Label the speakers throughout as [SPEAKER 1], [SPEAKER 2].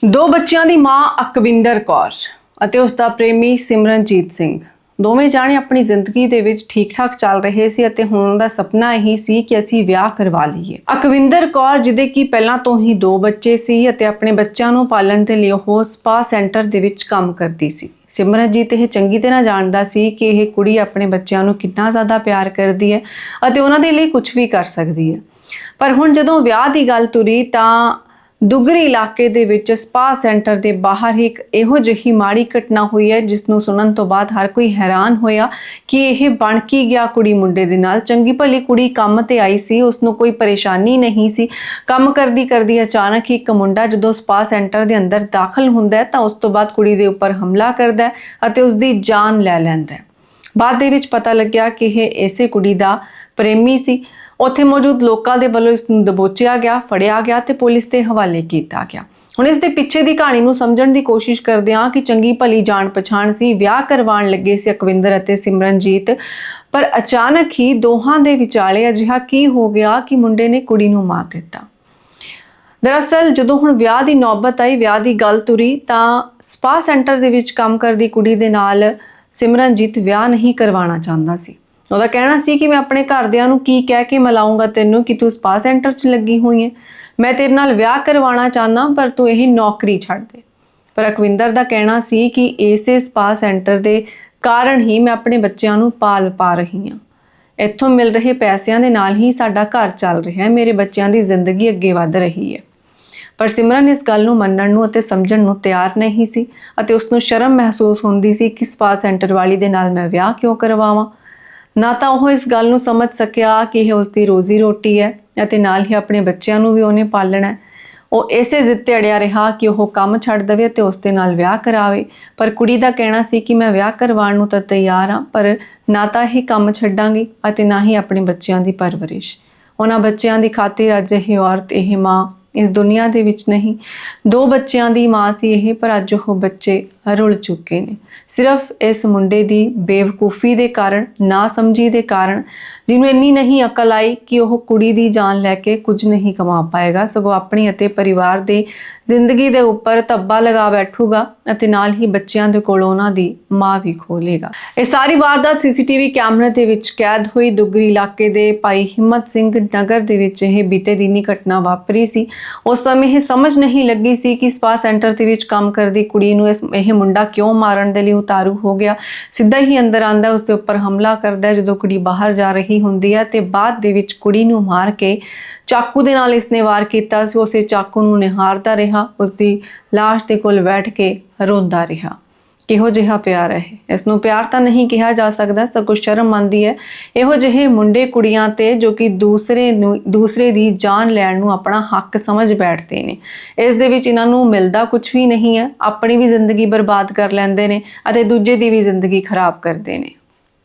[SPEAKER 1] ਦੋ ਬੱਚਿਆਂ ਦੀ ਮਾਂ ਅਕਵਿੰਦਰ ਕੌਰ ਅਤੇ ਉਸ ਦਾ ਪ੍ਰੇਮੀ ਸਿਮਰਨਜੀਤ ਸਿੰਘ। ਦੋਵੇਂ ਜਾਣੇ ਆਪਣੀ ਜ਼ਿੰਦਗੀ ਦੇ ਵਿੱਚ ਠੀਕ-ਠਾਕ ਚੱਲ ਰਹੇ ਸੀ ਅਤੇ ਹੁਣ ਦਾ ਸੁਪਨਾ ਇਹੀ ਸੀ ਕਿ ਅਸੀਂ ਵਿਆਹ ਕਰਵਾ ਲਈਏ। ਅਕਵਿੰਦਰ ਕੌਰ, ਜਿਹਦੇ ਕੀ ਪਹਿਲਾਂ ਤੋਂ ਹੀ ਦੋ ਬੱਚੇ ਸੀ ਅਤੇ ਆਪਣੇ ਬੱਚਿਆਂ ਨੂੰ ਪਾਲਣ ਦੇ ਲਈ ਉਹ ਸਪਾ ਸੈਂਟਰ ਦੇ ਵਿੱਚ ਕੰਮ ਕਰਦੀ ਸੀ। ਸਿਮਰਨਜੀਤ ਇਹ ਚੰਗੀ ਤਰ੍ਹਾਂ ਜਾਣਦਾ ਸੀ ਕਿ ਇਹ ਕੁੜੀ ਆਪਣੇ ਬੱਚਿਆਂ ਨੂੰ ਕਿੰਨਾ ਜ਼ਿਆਦਾ ਪਿਆਰ ਕਰਦੀ ਹੈ ਅਤੇ ਉਹਨਾਂ ਦੇ ਲਈ ਕੁਝ ਵੀ ਕਰ ਸਕਦੀ ਹੈ। ਪਰ ਹੁਣ ਜਦੋਂ ਵਿਆਹ ਦੀ ਗੱਲ ਤੁਰੀ ਤਾਂ ਦੁਗਰੀ ਇਲਾਕੇ ਦੇ ਵਿੱਚ ਸਪਾ ਸੈਂਟਰ ਦੇ ਬਾਹਰ ਹੀ ਇੱਕ ਇਹੋ ਜਿਹੀ ਮਾੜੀ ਘਟਨਾ ਹੋਈ ਹੈ ਜਿਸ ਨੂੰ ਸੁਣਨ ਤੋਂ ਬਾਅਦ ਹਰ ਕੋਈ ਹੈਰਾਨ ਹੋਇਆ ਕਿ ਇਹ ਬਣ ਕੀ ਗਿਆ ਕੁੜੀ ਮੁੰਡੇ ਦੇ ਨਾਲ। ਚੰਗੀ ਭਲੀ ਕੁੜੀ ਕੰਮ ਤੇ ਆਈ ਸੀ ਉਸ ਨੂੰ ਕੋਈ ਪਰੇਸ਼ਾਨੀ ਨਹੀਂ ਸੀ। ਕੰਮ ਕਰਦੀ ਕਰਦੀ ਅਚਾਨਕ ਹੀ ਇੱਕ ਮੁੰਡਾ ਜਦੋਂ ਸਪਾ ਸੈਂਟਰ ਦੇ ਅੰਦਰ ਦਾਖਲ ਹੁੰਦਾ ਹੈ, ਤਾਂ ਉਸ ਤੋਂ ਬਾਅਦ ਕੁੜੀ ਦੇ ਉੱਪਰ ਹਮਲਾ ਕਰਦਾ ਹੈ ਅਤੇ ਉਸ ਦੀ ਜਾਨ ਲੈ ਲੈਂਦਾ ਹੈ। ਬਾਅਦ ਦੇ ਵਿੱਚ ਪਤਾ ਲੱਗਿਆ ਕਿ ਇਹ ਇਸੇ ਕੁੜੀ ਦਾ ਪ੍ਰੇਮੀ ਸੀ। ਉੱਥੇ ਮੌਜੂਦ ਲੋਕਾਂ ਦੇ ਵੱਲੋਂ ਇਸ ਨੂੰ ਦਬੋਚਿਆ ਗਿਆ, ਫੜਿਆ ਗਿਆ ਤੇ ਪੁਲਿਸ ਦੇ ਹਵਾਲੇ ਕੀਤਾ ਗਿਆ। ਹੁਣ ਇਸ ਦੇ ਪਿੱਛੇ ਦੀ ਕਹਾਣੀ ਨੂੰ ਸਮਝਣ ਦੀ ਕੋਸ਼ਿਸ਼ ਕਰਦੇ ਹਾਂ ਕਿ ਚੰਗੀ ਭਲੀ ਜਾਣ ਪਛਾਣ ਸੀ, ਵਿਆਹ ਕਰਵਾਉਣ ਲੱਗੇ ਸੀ ਅਕਵਿੰਦਰ ਅਤੇ ਸਿਮਰਨਜੀਤ, ਪਰ ਅਚਾਨਕ ਹੀ ਦੋਹਾਂ ਦੇ ਵਿਚਾਲੇ ਅਜਿਹਾ ਕੀ ਹੋ ਗਿਆ ਕਿ ਮੁੰਡੇ ਨੇ ਕੁੜੀ ਨੂੰ ਮਾਰ ਦਿੱਤਾ। ਦਰਅਸਲ ਜਦੋਂ ਹੁਣ ਵਿਆਹ ਦੀ ਨੌਬਤ ਆਈ, ਵਿਆਹ ਦੀ ਗੱਲ ਤੁਰੀ, ਤਾਂ ਸਪਾ ਸੈਂਟਰ ਦੇ ਵਿੱਚ ਕੰਮ ਕਰਦੀ ਕੁੜੀ ਦੇ ਨਾਲ ਸਿਮਰਨਜੀਤ ਵਿਆਹ ਨਹੀਂ ਕਰਵਾਉਣਾ ਚਾਹੁੰਦਾ ਸੀ। ਉਹਦਾ ਕਹਿਣਾ ਸੀ ਕਿ ਮੈਂ ਆਪਣੇ ਘਰਦਿਆਂ ਨੂੰ ਕੀ ਕਹਿ ਕੇ ਮਲਾਉਂਗਾ ਤੈਨੂੰ ਕਿ ਤੂੰ ਸਪਾ ਸੈਂਟਰ 'ਚ ਲੱਗੀ ਹੋਈ ਹੈ ਮੈਂ ਤੇਰੇ ਨਾਲ ਵਿਆਹ ਕਰਵਾਉਣਾ ਚਾਹੁੰਦਾ, ਪਰ ਤੂੰ ਇਹ ਨੌਕਰੀ ਛੱਡ ਦੇ। ਪਰ ਅਕਵਿੰਦਰ ਦਾ ਕਹਿਣਾ ਸੀ ਕਿ ਇਸੇ ਸਪਾ ਸੈਂਟਰ ਦੇ ਕਾਰਨ ਹੀ ਮੈਂ ਆਪਣੇ ਬੱਚਿਆਂ ਨੂੰ ਪਾਲ ਪਾ ਰਹੀ ਹਾਂ ਇੱਥੋਂ ਮਿਲ ਰਹੇ ਪੈਸਿਆਂ ਦੇ ਨਾਲ ਹੀ ਸਾਡਾ ਘਰ ਚੱਲ ਰਿਹਾ ਹੈ ਮੇਰੇ ਬੱਚਿਆਂ ਦੀ ਜ਼ਿੰਦਗੀ ਅੱਗੇ ਵਧ ਰਹੀ ਹੈ ਪਰ ਸਿਮਰਨ ਇਸ ਗੱਲ ਨੂੰ ਮੰਨਣ ਨੂੰ ਅਤੇ ਸਮਝਣ ਨੂੰ ਤਿਆਰ ਨਹੀਂ ਸੀ ਅਤੇ ਉਸ ਨੂੰ ਸ਼ਰਮ ਮਹਿਸੂਸ ਹੁੰਦੀ ਸੀ ਕਿ ਸਪਾ ਸੈਂਟਰ ਵਾਲੀ ਦੇ ਨਾਲ ਮੈਂ ਵਿਆਹ ਕਿਉਂ ਕਰਵਾਵਾਂ। ਨਾ ਤਾਂ ਉਹ ਇਸ ਗੱਲ ਨੂੰ ਸਮਝ ਸਕਿਆ ਕਿ ਇਹ ਉਸ ਦੀ ਰੋਜ਼ੀ ਰੋਟੀ ਹੈ ਅਤੇ ਨਾਲ ਹੀ ਆਪਣੇ ਬੱਚਿਆਂ ਨੂੰ ਵੀ ਉਹਨੇ ਪਾਲਣਾ ਹੈ। ਉਹ ਇਸੇ ਜ਼ਿੱਦ ਤੇ ਅੜਿਆ ਰਿਹਾ ਕਿ ਉਹ ਕੰਮ ਛੱਡ ਦੇਵੇ ਤੇ ਉਸ ਦੇ ਨਾਲ ਵਿਆਹ ਕਰਾਵੇ। ਪਰ ਕੁੜੀ ਦਾ ਕਹਿਣਾ ਸੀ ਕਿ ਮੈਂ ਵਿਆਹ ਕਰਵਾਉਣ ਨੂੰ ਤਾਂ ਤਿਆਰ ਹਾਂ, ਪਰ ਨਾ ਤਾਂ ਇਹ ਕੰਮ ਛੱਡਾਂਗੀ ਅਤੇ ਨਾ ਹੀ ਆਪਣੇ ਬੱਚਿਆਂ ਦੀ ਪਰਵਰਿਸ਼। ਉਹਨਾਂ ਬੱਚਿਆਂ ਦੀ ਖਾਤਰ ਅੱਜ ਇਹ ਔਰਤ, ਇਹ ਮਾਂ ਇਸ ਦੁਨੀਆ ਦੇ ਵਿੱਚ ਨਹੀਂ। ਦੋ ਬੱਚਿਆਂ ਦੀ ਮਾਂ ਸੀ ਇਹ, ਪਰ ਅੱਜ ਉਹ ਬੱਚੇ ਰੁਲ ਚੁੱਕੇ ਨੇ। ਸਿਰਫ ਇਸ ਮੁੰਡੇ ਦੀ ਬੇਵਕੂਫੀ ਦੇ ਕਾਰਨ ਨਾ ਸਮਝੀ ਦੇ ਕਾਰਨ, ਜਿਹਨੂੰ ਇੰਨੀ ਨਹੀਂ ਅਕਲ ਆਈ ਕਿ ਉਹ ਕੁੜੀ ਦੀ ਜਾਨ ਲੈ ਕੇ ਕੁਝ ਨਹੀਂ ਕਮਾ ਪਾਏਗਾ, ਸਗੋਂ ਆਪਣੀ ਅਤੇ ਪਰਿਵਾਰ ਦੇ ਜ਼ਿੰਦਗੀ ਦੇ ਉੱਪਰ ਧੱਬਾ ਲਗਾ ਬੈਠੂਗਾ ਅਤੇ ਨਾਲ ਹੀ ਬੱਚਿਆਂ ਦੇ ਕੋਲ ਉਹਨਾਂ ਦੀ ਮਾਂ ਵੀ ਖੋਲੇਗਾ ਇਹ ਸਾਰੀ ਵਾਰਦਾਤ ਸੀਸੀਟੀਵੀ ਕੈਮਰੇ ਦੇ ਵਿੱਚ ਕੈਦ ਹੋਈ। ਦੁਗਰੀ ਇਲਾਕੇ ਦੇ ਭਾਈ ਹਿੰਮਤ ਸਿੰਘ ਨਗਰ ਦੇ ਵਿੱਚ ਇਹ ਬੀਤੇ ਦਿਨੀ ਘਟਨਾ ਵਾਪਰੀ ਸੀ। ਉਸ ਸਮੇਂ ਇਹ ਸਮਝ ਨਹੀਂ ਲੱਗੀ ਸੀ ਕਿ ਸਪਾ ਸੈਂਟਰ ਦੇ ਵਿੱਚ ਕੰਮ ਕਰਦੀ ਕੁੜੀ ਨੂੰ ਇਸ ਇਹ ਮੁੰਡਾ ਕਿਉਂ ਮਾਰਨ ਦੇ ਲਈ ਉਤਾਰੂ ਹੋ ਗਿਆ? ਸਿੱਧਾ ਹੀ ਅੰਦਰ ਆਂਦਾ ਉਸ ਦੇ ਉੱਪਰ ਹਮਲਾ ਕਰਦਾ ਹੈ, ਜਦੋਂ ਕੁੜੀ ਬਾਹਰ ਜਾ ਰਹੀ ਹੁੰਦੀ ਹੈ ਤੇ ਬਾਅਦ ਦੇ ਵਿੱਚ ਕੁੜੀ ਨੂੰ ਮਾਰ ਕੇ ਚਾਕੂ ਦੇ ਨਾਲ ਇਸਨੇ ਵਾਰ ਕੀਤਾ ਸੀ, ਉਸੇ ਚਾਕੂ ਨੂੰ ਨਿਹਾਰਦਾ ਰਿਹਾ ਉਸ ਦੀ ਲਾਸ਼ ਦੇ ਕੋਲ ਬੈਠ ਕੇ ਰੋਂਦਾ ਰਿਹਾ। ਕਿਹੋ ਜਿਹਾ ਪਿਆਰ ਹੈ? ਇਸ ਨੂੰ ਪਿਆਰ ਤਾਂ ਨਹੀਂ ਕਿਹਾ ਜਾ ਸਕਦਾ, ਸਗੋਂ ਸ਼ਰਮ ਆਉਂਦੀ ਹੈ। ਇਹੋ ਜਿਹੇ ਮੁੰਡੇ ਕੁੜੀਆਂ ਤੇ ਜੋ ਕਿ ਦੂਸਰੇ ਨੂੰ, ਦੂਸਰੇ ਦੀ ਜਾਨ ਲੈਣ ਨੂੰ ਆਪਣਾ ਹੱਕ ਸਮਝ ਬੈਠਦੇ ਨੇ। ਇਸ ਦੇ ਵਿੱਚ ਇਹਨਾਂ ਨੂੰ ਮਿਲਦਾ ਕੁਝ ਵੀ ਨਹੀਂ ਹੈ, ਆਪਣੀ ਵੀ ਜ਼ਿੰਦਗੀ ਬਰਬਾਦ ਕਰ ਲੈਂਦੇ ਨੇ ਅਤੇ ਦੂਜੇ ਦੀ ਵੀ ਜ਼ਿੰਦਗੀ ਖਰਾਬ ਕਰਦੇ ਨੇ।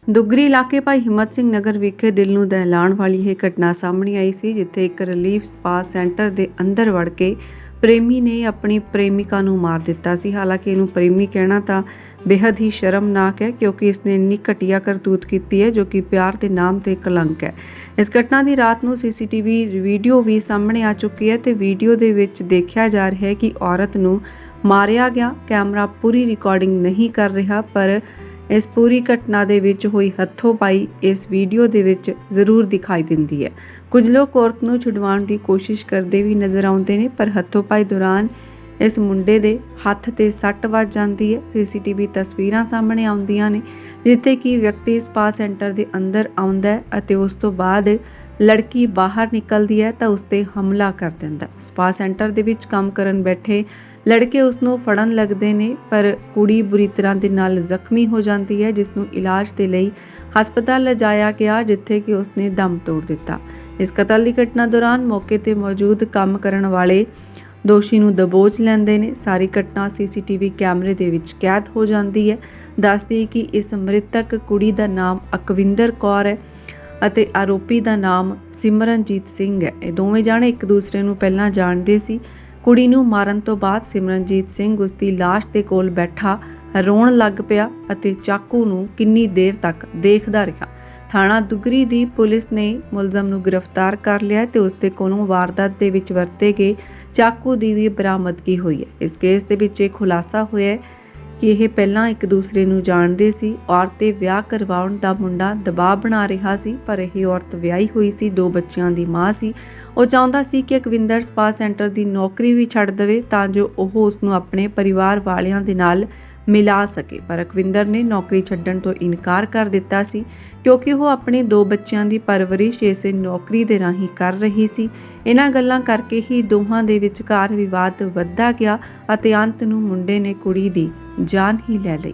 [SPEAKER 1] ਦੁਗਰੀ ਇਲਾਕੇ ਭਾਈ ਹਿੰਮਤ ਸਿੰਘ ਨਗਰ ਵਿਖੇ ਦਿਲ ਨੂੰ ਦਹਿਲਾਣ ਵਾਲੀ ਇਹ ਘਟਨਾ ਸਾਹਮਣੇ ਆਈ ਸੀ, ਜਿੱਥੇ ਇੱਕ ਰਿਲੀਫ ਸਪਾ ਸੈਂਟਰ ਦੇ ਅੰਦਰ ਵੜ ਕੇ ਪ੍ਰੇਮੀ ਨੇ ਆਪਣੀ ਪ੍ਰੇਮਿਕਾ ਨੂੰ ਮਾਰ ਦਿੱਤਾ ਸੀ। ਹਾਲਾਂਕਿ ਇਹਨੂੰ ਪ੍ਰੇਮੀ ਕਹਿਣਾ ਤਾਂ ਬੇहद ਹੀ ਸ਼ਰਮਨਾਕ ਹੈ, ਕਿਉਂਕਿ ਇਸਨੇ ਇੰਨੀ ਘਟੀਆ ਕਰਤੂਤ ਕੀਤੀ ਹੈ ਜੋ ਕਿ ਪਿਆਰ ਦੇ ਨਾਮ ਤੇ ਕਲੰਕ ਹੈ। ਇਸ ਘਟਨਾ ਦੀ ਰਾਤ ਨੂੰ ਸੀਸੀਟੀਵੀ ਵੀਡੀਓ ਵੀ ਸਾਹਮਣੇ ਆ ਚੁੱਕੀ ਹੈ ਤੇ ਵੀਡੀਓ ਦੇ ਵਿੱਚ ਦੇਖਿਆ ਜਾ ਰਿਹਾ ਹੈ ਕਿ ਔਰਤ ਨੂੰ ਮਾਰਿਆ ਗਿਆ। ਕੈਮਰਾ ਪੂਰੀ ਰਿਕਾਰਡਿੰਗ ਨਹੀਂ ਕਰ ਰਿਹਾ, ਪਰ ਇਸ ਪੂਰੀ ਘਟਨਾ ਦੇ ਵਿੱਚ ਹੋਈ ਹੱਥੋਂ ਪਾਈ ਇਸ ਵੀਡੀਓ ਦੇ ਵਿੱਚ ਜ਼ਰੂਰ ਦਿਖਾਈ ਦਿੰਦੀ ਹੈ। ਕੁਝ ਲੋਕ ਔਰਤ ਨੂੰ ਛੁਡਵਾਉਣ ਦੀ ਕੋਸ਼ਿਸ਼ ਕਰਦੇ ਵੀ ਨਜ਼ਰ ਆਉਂਦੇ ਨੇ, ਪਰ ਹੱਥੋਂ ਪਾਈ ਦੌਰਾਨ ਇਸ ਮੁੰਡੇ ਦੇ ਹੱਥ ਤੇ ਸੱਟ ਵੱਜ ਜਾਂਦੀ ਹੈ। ਸੀਸੀਟੀਵੀ ਤਸਵੀਰਾਂ ਸਾਹਮਣੇ ਆਉਂਦੀਆਂ ਨੇ, ਜਿੱਥੇ ਕਿ ਵਿਅਕਤੀ ਸਪਾ ਸੈਂਟਰ ਦੇ ਅੰਦਰ ਆਉਂਦਾ ਹੈ ਅਤੇ ਉਸ ਤੋਂ ਬਾਅਦ ਲੜਕੀ ਬਾਹਰ ਨਿਕਲਦੀ ਹੈ ਤਾਂ ਉਸ ਤੇ ਹਮਲਾ ਕਰ ਦਿੰਦਾ ਸਪਾ ਸੈਂਟਰ ਦੇ ਵਿੱਚ ਕੰਮ ਕਰਨ ਬੈਠੇ ਲੜਕੇ ਉਸ ਨੂੰ ਫੜਨ ਲੱਗਦੇ ਨੇ, ਪਰ ਕੁੜੀ ਬੁਰੀ ਤਰ੍ਹਾਂ ਦੇ ਨਾਲ ਜ਼ਖਮੀ ਹੋ ਜਾਂਦੀ ਹੈ ਜਿਸ ਨੂੰ ਇਲਾਜ ਦੇ ਲਈ ਹਸਪਤਾਲ ਲਿਜਾਇਆ ਗਿਆ, ਜਿੱਥੇ ਕਿ ਉਸ ਨੇ ਦਮ ਤੋੜ ਦਿੱਤਾ। ਇਸ ਕਤਲ ਦੀ ਘਟਨਾ ਦੌਰਾਨ ਮੌਕੇ ਤੇ ਮੌਜੂਦ ਕੰਮ ਕਰਨ ਵਾਲੇ ਦੋਸ਼ੀ ਨੂੰ ਦਬੋਚ ਲੈਂਦੇ ਨੇ। ਸਾਰੀ ਘਟਨਾ ਸੀਸੀਟੀਵੀ ਕੈਮਰੇ ਦੇ ਵਿੱਚ ਕੈਦ ਹੋ ਜਾਂਦੀ ਹੈ। ਦੱਸਦੀ ਕਿ ਇਸ ਮ੍ਰਿਤਕ ਕੁੜੀ ਦਾ ਨਾਮ ਅਕਵਿੰਦਰ ਕੌਰ ਹੈ ਅਤੇ ਆਰੋਪੀ ਦਾ ਨਾਮ ਸਿਮਰਨਜੀਤ ਸਿੰਘ ਹੈ। ਇਹ ਦੋਵੇਂ ਜਾਣੇ ਇੱਕ ਦੂਸਰੇ ਨੂੰ ਪਹਿਲਾਂ ਜਾਣਦੇ ਸੀ। ਕੁੜੀ ਨੂੰ ਮਾਰਨ ਤੋਂ ਬਾਅਦ ਸਿਮਰਨਜੀਤ ਸਿੰਘ ਉਸ ਦੀ ਲਾਸ਼ ਦੇ ਕੋਲ ਬੈਠਾ, ਰੋਣ ਲੱਗ ਪਿਆ ਅਤੇ ਚਾਕੂ ਨੂੰ ਕਿੰਨੀ ਦੇਰ ਤੱਕ ਦੇਖਦਾ ਰਿਹਾ। ਥਾਣਾ ਦੁਗਰੀ ਦੀ ਪੁਲਿਸ ਨੇ ਮੁਲਜ਼ਮ ਨੂੰ ਗ੍ਰਿਫਤਾਰ ਕਰ ਲਿਆ ਤੇ ਉਸ ਦੇ ਕੋਲੋਂ ਵਾਰਦਾਤ ਦੇ ਵਿੱਚ ਵਰਤੇ ਗਏ ਚਾਕੂ ਦੀ ਵੀ ਬਰਾਮਦਗੀ ਹੋਈ ਹੈ। ਇਸ ਕੇਸ ਦੇ ਵਿੱਚ ਇਹ ਖੁਲਾਸਾ ਹੋਇਆ ਹੈ ਕਿ ਇਹ ਪਹਿਲਾਂ ਇੱਕ ਦੂਸਰੇ ਨੂੰ ਜਾਣਦੇ ਸੀ। ਔਰਤ ਤੇ ਵਿਆਹ ਕਰਵਾਉਣ ਦਾ ਮੁੰਡਾ ਦਬਾਅ ਬਣਾ ਰਿਹਾ ਸੀ, ਪਰ ਇਹ ਔਰਤ ਵਿਆਹੀ ਹੋਈ ਸੀ, ਦੋ ਬੱਚਿਆਂ ਦੀ ਮਾਂ ਸੀ। ਉਹ ਚਾਹੁੰਦਾ ਸੀ ਕਿ ਅਕਵਿੰਦਰ ਸਪਾ ਸੈਂਟਰ ਦੀ ਨੌਕਰੀ ਵੀ ਛੱਡ ਦੇਵੇ, ਤਾਂ ਜੋ ਉਹ ਉਸ ਨੂੰ ਆਪਣੇ ਪਰਿਵਾਰ ਵਾਲਿਆਂ ਦੇ ਨਾਲ ਮਿਲਾ ਸਕੇ। ਪਰ ਅਕਵਿੰਦਰ ਨੇ ਨੌਕਰੀ ਛੱਡਣ ਤੋਂ ਇਨਕਾਰ ਕਰ ਦਿੱਤਾ ਸੀ, ਕਿਉਂਕਿ ਉਹ ਆਪਣੇ ਦੋ ਬੱਚਿਆਂ ਦੀ ਪਰਵਰਿਸ਼ ਇਸੇ ਨੌਕਰੀ ਦੇ ਰਾਹੀਂ ਕਰ ਰਹੀ ਸੀ। ਇਹਨਾਂ ਗੱਲਾਂ ਕਰਕੇ ਹੀ ਦੋਹਾਂ ਦੇ ਵਿਚਕਾਰ ਵਿਵਾਦ ਵੱਧਦਾ ਗਿਆ ਅਤੇ ਅੰਤ ਨੂੰ ਮੁੰਡੇ ਨੇ ਕੁੜੀ ਦੀ ਜਾਨ ਹੀ ਲੈ ਲਈ।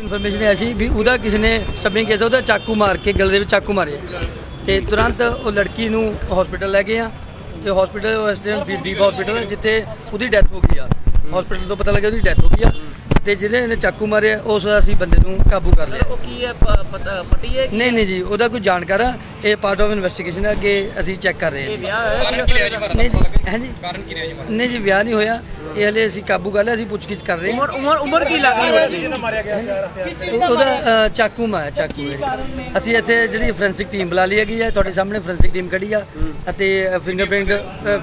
[SPEAKER 2] ਇਨਫੋਰਮੇਸ਼ਨ ਆਈ ਸੀ ਵੀ ਉਹਦਾ ਕਿਸੇ ਨੇ ਸਬਿੰਗ ਕੇਸ ਉਹਦਾ ਚਾਕੂ ਮਾਰ ਕੇ, ਗਲੇ ਦੇ ਵਿੱਚ ਚਾਕੂ ਮਾਰਿਆ। ਤੇ ਤੁਰੰਤ ਉਹ ਲੜਕੀ ਨੂੰ ਹਸਪੀਟਲ ਲੈ ਗਏ ਆ। ਤੇ ਹਸਪੀਟਲ ਉਸ ਟਾਈਮ ਡੀਪ ਹਸਪੀਟਲ ਜਿੱਥੇ ਉਹਦੀ ਡੈਥ ਹੋ ਗਈ ਆ। ਹਸਪੀਟਲ ਤੋਂ ਪਤਾ ਲੱਗਿਆ ਉਹਦੀ ਡੈਥ ਹੋ ਗਈ ਆ। ਤੇ ਜਿਹਨੇ ਇਹਨੇ ਚਾਕੂ ਮਾਰਿਆ ਉਸ ਅਸੀਂ ਬੰਦੇ ਨੂੰ ਕਾਬੂ ਕਰ ਲਿਆ।
[SPEAKER 3] ਉਹ ਕੀ ਹੈ ਪ- ਪਤਾ ਪਤੀ ਹੈ
[SPEAKER 2] ਨਹੀਂ ਨਹੀਂ ਜੀ ਉਹਦਾ ਕੋਈ ਜਾਣਕਾਰ ਆ। ਇਹ ਪਾਰਟ ਆਫ ਇਨਵੈਸਟੀਗੇਸ਼ਨ ਹੈ ਅੱਗੇ ਅਸੀਂ ਚੈੱਕ ਕਰ ਰਹੇ ਹਾਂ
[SPEAKER 3] ਇਹ। ਵਿਆਹ ਹੋਇਆ ਕਿ
[SPEAKER 2] ਕਾਰਨ ਕੀ ਰਿਹਾ ਜੀ ਨਹੀਂ ਜੀ ਵਿਆਹ ਨਹੀਂ ਹੋਇਆ। ਇਹ ਹਲੇ ਅਸੀਂ ਕਾਬੂ ਕਰ ਲਿਆ ਅਸੀਂ ਪੁੱਛਗਿੱਛ ਕਰ ਰਹੇ ਹਾਂ।
[SPEAKER 3] ਉਮਰ ਉਮਰ ਉਮਰ ਕੀ ਲੱਗ ਰਹੀ ਹੈ?
[SPEAKER 2] ਉਹ- ਉਹਦਾ ਅ, ਚਾਕੂ ਮਾਇਆ ਚਾਕੂ ਹੈ। ਅਸੀਂ ਇੱਥੇ ਜਿਹੜੀ ਫੋਰੈਂਸਿਕ ਟੀਮ ਬੁਲਾ ਲਈ ਹੈਗੀ ਹੈ ਤੁਹਾਡੇ ਸਾਹਮਣੇ ਫੋਰੈਂਸਿਕ ਟੀਮ ਕੱਢੀ ਆ ਅਤੇ ਫਿੰਗਰਪ੍ਰਿੰਟ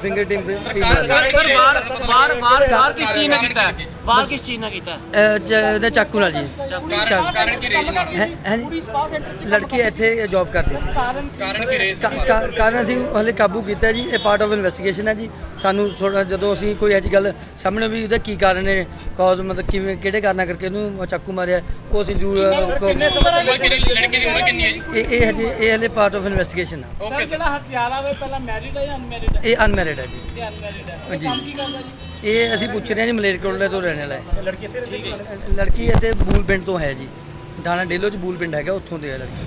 [SPEAKER 2] ਫਿੰਗਰ ਟੀਮ
[SPEAKER 3] ਸਰ ਬਾਹਰ ਬਾਹਰ ਬਾਹਰ ਬਾਹਰ ਕਿਸ ਚੀਜ਼ ਨੇ ਕੀਤਾ ਹੈ? ਬਾਹਰ ਕਿਸ ਚੀਜ਼ ਨੇ ਕੀਤਾ ਹੈ?
[SPEAKER 2] ਉਹਦੇ ਚਾਕੂ ਨਾਲ ਜੀ। ਕਾਰਨ ਕੀ ਰਹੀ ਹੈ? ਹੈ ਜੀ ਲੜਕੀ ਇੱਥੇ ਜੌਬ ਕਰਦੀ ਸੀ। ਕਾਰਨ ਕੀ ਕਾਰਨ ਅਸੀਂ ਹਲੇ ਕਾਬੂ ਕੀਤਾ ਜੀ ਇਹ ਪਾਰਟ ਆਫ ਇਨਵੈਸਟੀਗੇਸ਼ਨ ਹੈ ਜੀ। ਸਾਨੂੰ ਥੋੜਾ ਜਦੋਂ ਅਸੀਂ ਕੋਈ ਐਜੀ ਗੱਲ ਸਾਹਮਣੇ ਵੀ ਉਹਦਾ ਕੀ ਕਾਰਨ ਹੈ ਕਾਜ਼ ਮਤਲਬ ਕਿਵੇਂ ਕਿਹੜੇ ਕਾਰਨਾਂ ਕਰਕੇ ਉਹਨੂੰ ਚਾਕੂ ਮਾਰਿਆ ਉਹ ਅਸੀਂ ਜ਼ਰੂਰ ਕਿੰਨੇ
[SPEAKER 4] ਲੜਕੇ ਦੀ ਉਮਰ ਕਿੰਨੀ ਹੈ ਜੀ?
[SPEAKER 2] ਇਹ ਇਹ ਹਜੇ ਇਹ ਹਲੇ ਪਾਰਟ ਆਫ ਇਨਵੈਸਟੀਗੇਸ਼ਨ ਆ।
[SPEAKER 4] ਓਕੇ ਸਰ
[SPEAKER 3] ਜਿਹੜਾ ਹਥਿਆਰਾ ਵੇ ਪਹਿਲਾਂ ਮੈਰਿਡ ਹੈ ਜਾਂ ਅਨਮੈਰਿਡ ਹੈ?
[SPEAKER 2] ਇਹ ਅਨਮੈਰਿਡ ਹੈ ਜੀ।
[SPEAKER 3] ਅਨਮੈਰਿਡ ਹੈ।
[SPEAKER 2] ਹਾਂਜੀ।
[SPEAKER 3] ਕੀ ਕਰਦਾ ਜੀ?
[SPEAKER 2] ਇਹ ਅਸੀਂ ਪੁੱਛ ਰਹੇ ਹਾਂ ਜੀ ਮਲੇਰਕੋਟਲੇ ਤੋਂ ਰਹਿਣ ਵਾਲਾ ਹੈ। ਲੜਕੀ ਇੱਥੇ ਲੜਕੀ ਇੱਥੇ ਬੂਲ ਪਿੰਡ ਤੋਂ ਹੈ ਜੀ। ਦਾਣਾ ਡੇਲੋ ਚ ਬੂਲ ਪਿੰਡ ਹੈਗਾ ਉੱਥੋਂ ਦੇ ਹੈ ਲੜਕੀ।